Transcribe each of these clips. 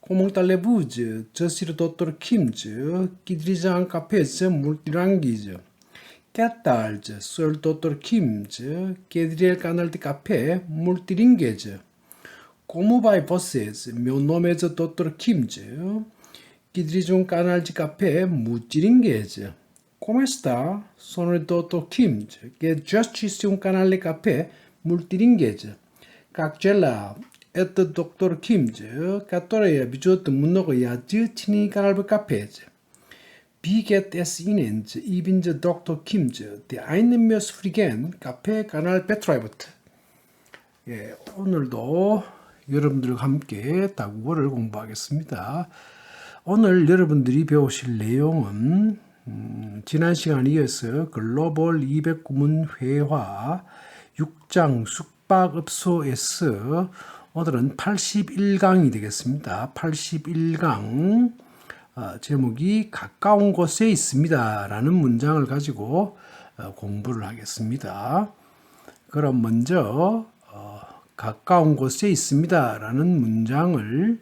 코몽달레 부즈, 저시르 도토르 킴즈, 끼드리장 카페즈 물티랑기즈, 깨딸즈, 솔 도토르 킴즈, 깨드리엘 까날티 카페 물티링게즈, 코모바이 버스즈, 묘노메즈 도토르 킴즈, 끼드리중 까날티 카페 무찌링게즈, 코메스타, 소노 도토르 킴즈, 깨저치스 운 까날레 카페 물티링게즈, 각젤라 Это доктор Kimz, который ведет много язычный канал кафе. Biget es Ihnen, ich bin der Dr. Kimz, der einen Meersfliegen 카페 канал Betreibt. 예, 오늘도 여러분들과 함께 다국어를 공부하겠습니다. 오늘 여러분들이 배우실 내용은 음, 지난 시간에 이어서 글로벌 209문 회화 6장 숙박업소에서 오늘은 81강이 되겠습니다. 81강 어, 제목이 가까운 곳에 있습니다. 라는 문장을 가지고 어, 공부를 하겠습니다. 그럼 먼저 어, 가까운 곳에 있습니다. 라는 문장을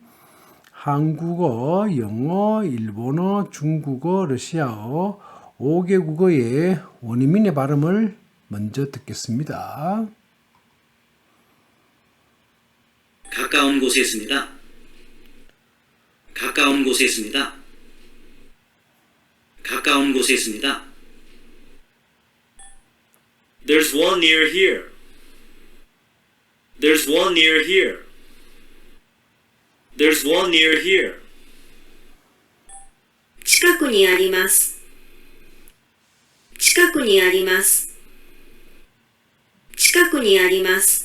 한국어, 영어, 일본어, 중국어, 러시아어 5개 국어의 원어민의 발음을 먼저 듣겠습니다. 가까운 곳에 있습니다. 가까운 곳에 있습니다. 가까운 곳에 있습니다. There's one near here. There's one near here. There's one near here. 近くにあります。近くにあります。近くにあります。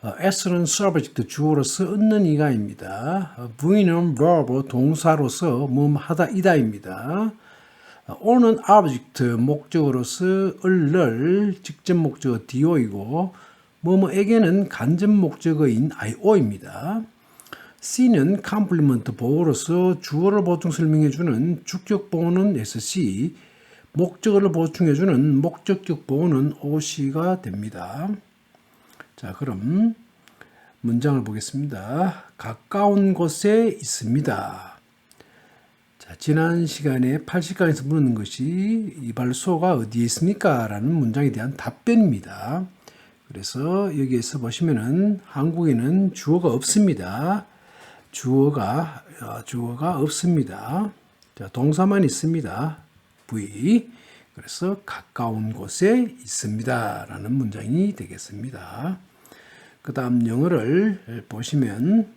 어, S는 subject 주어로서 얻는 이가입니다. 어, V는 verb 동사로서 뭐하다 이다입니다. 어, O는 object 목적어로서 을를 직접 목적어 do이고 뭐뭐에게는 간접 목적어인 io입니다. C는 컴플리먼트 보호로서 주어를 보충 설명해주는 주격 보호는 SC, 목적어를 보충해주는 목적격 보호는 OC가 됩니다. 자, 그럼 문장을 보겠습니다. 가까운 곳에 있습니다. 자, 지난 시간에 80강에서 묻는 것이 이발소가 어디에 있습니까? 라는 문장에 대한 답변입니다. 그래서 여기에서 보시면은 한국에는 주어가 없습니다. 주어가 어, 주어가 없습니다. 자, 동사만 있습니다. V. 그래서 가까운 곳에 있습니다라는 문장이 되겠습니다. 그 다음 영어를 보시면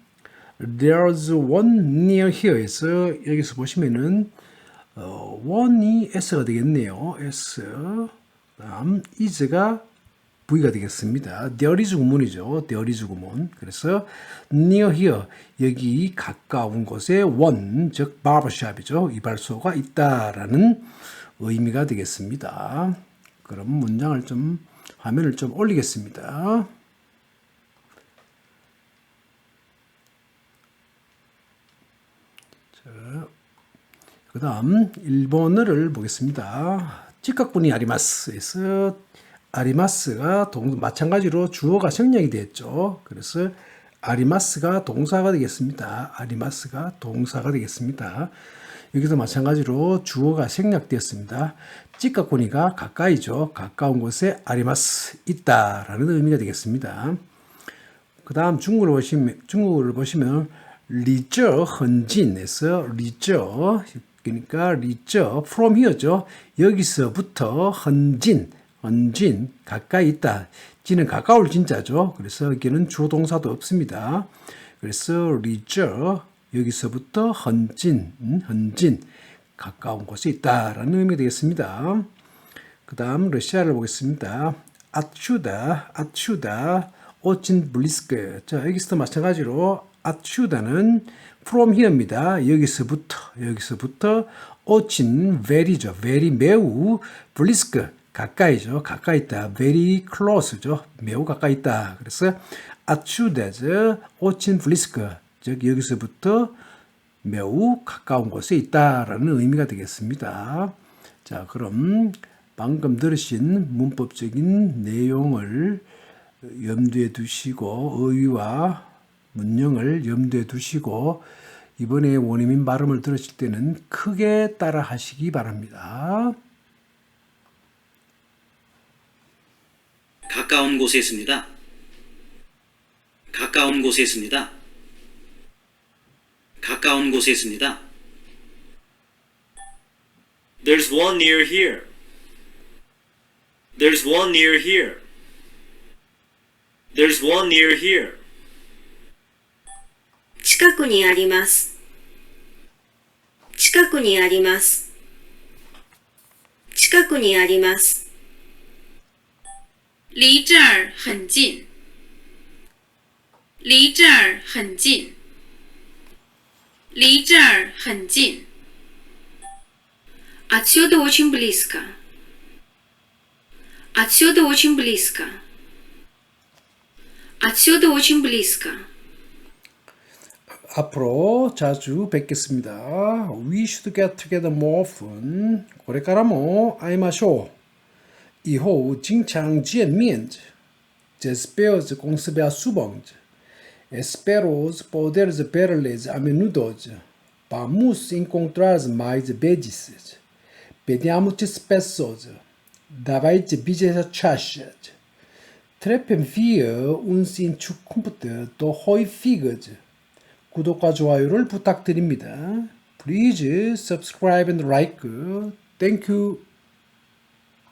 there's one near here에서 여기서 보시면은 어, one이 s가 되겠네요. s. 그다음 is가 V가 되겠습니다. There is 구문이죠. There is 구문. 그래서 near here 여기 가까운 곳에 one 즉 barbershop이죠. 이발소가 있다라는 의미가 되겠습니다. 그럼 문장을 좀 화면을 좀 올리겠습니다. 그 다음 일본어를 보겠습니다. 직각분이 아리마스에서 아리마스가 동, 마찬가지로 주어가 생략이 됐죠. 그래서 아리마스가 동사가 되겠습니다. 아리마스가 동사가 되겠습니다. 여기서 마찬가지로 주어가 생략되었습니다. 찌까꾸니가 가까이죠. 가까운 곳에 아리마스 있다라는 의미가 되겠습니다. 그 다음 중국을 보시면, 중국어를 보시면 리저 헌진에서 리저 그러니까 reach from here죠. 여기서부터 헌진, 헌진 가까이 있다. 진은 가까울 진짜죠. 그래서 여기는 주어 동사도 없습니다. 그래서 reach 여기서부터 헌진, 음, 헌진 가까운 곳에 있다라는 의미 되겠습니다. 그 다음 러시아를 보겠습니다. 아추다, 아추다, 오친 블리스크. 자, 여기서도 마찬가지로 아추다는 from here입니다. 여기서부터, 여기서부터 오친 very죠. very 매우 블리스크 가까이죠. 가까이 있다. very close죠. 매우 가까이 있다. 그래서 아추다즈 오친 블리스크. 즉 여기서부터 매우 가까운 곳에 있다라는 의미가 되겠습니다. 자, 그럼 방금 들으신 문법적인 내용을 염두에 두시고 어휘와 문형을 염두에 두시고 이번에 원어민 발음을 들으실 때는 크게 따라 하시기 바랍니다. 가까운 곳에 있습니다. 가까운 곳에 있습니다. 가까운 곳에 있습니다. There's one near here. There's one near here. There's one near here. 近くにあります。近くにあります。近くにあります。离这儿很近，离这儿很近，离这儿很近， Отсюда очень близко. Отсюда очень близко. Отсюда очень близко. 앞으로 자주 뵙겠습니다. We should get together more often. これからも会いましょう。以后经常见面着。J'espère qu'on se verra souvent. Espero poder verles a menudo. Vamos encontrar mais vezes. Vediamoci spesso. Давайте видеться чаще. Treffen wir uns in Zukunft 더 häufiger. 구독과 좋아요를 부탁드립니다. Please subscribe and like. Thank you.